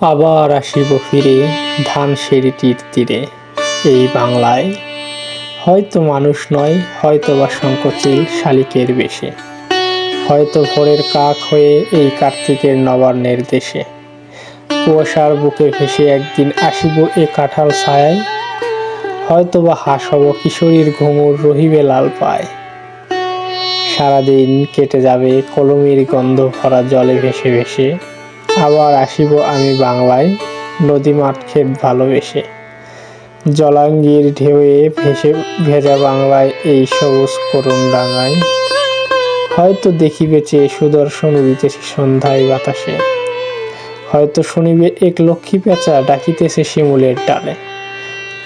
আবার আসিব ফিরে ধান সেরিটির তীরে। এই বাংলায় হয়তো মানুষ নয় হয়তো বা সংকোচিল শালিকের বেশে। হয়তো ভোরের কাক হয়ে এই কার্তিকের নবান্নের দেশে। কুয়াশার বুকে ভেসে একদিন আসিব এ কাঁঠাল ছায়ায়। হয়তো বা হাস হব কিশোরীর ঘুমুর রহিবে লাল পায়। সারাদিন কেটে যাবে কলমির গন্ধ ভরা জলে ভেসে ভেসে। আবার আসিব আমি বাংলায়। নদী মাঠ ক্ষেত ভালোবেসে। জলাঙ্গির ঢেউয়ে ভেসে ভেজা বাংলায় এই সবুজ করুণ ডাঙায়। হয়তো দেখিবে চেয়ে সুদর্শন উড়িতেছে সন্ধ্যায় বাতাসে। হয়তো শুনিবে এক লক্ষ্মী পেঁচা ডাকিতেছে শিমুলের ডালে।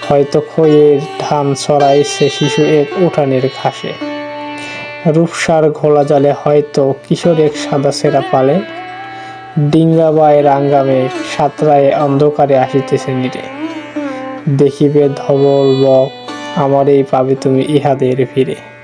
হয়তো খইয়ের ধান ছড়াইছে শিশু এক উঠানের ঘাসে। রূপসার ঘোলা জলে হয়তো কিশোর এক সাদা সেরা পালে। ডিঙ্গাবায় রাঙ্গামে সাঁতরায় অন্ধকারে আসিতেছে নিরে। দেখিবে ধবল আমার এই পাবে তুমি ইহাদের ভিড়ে।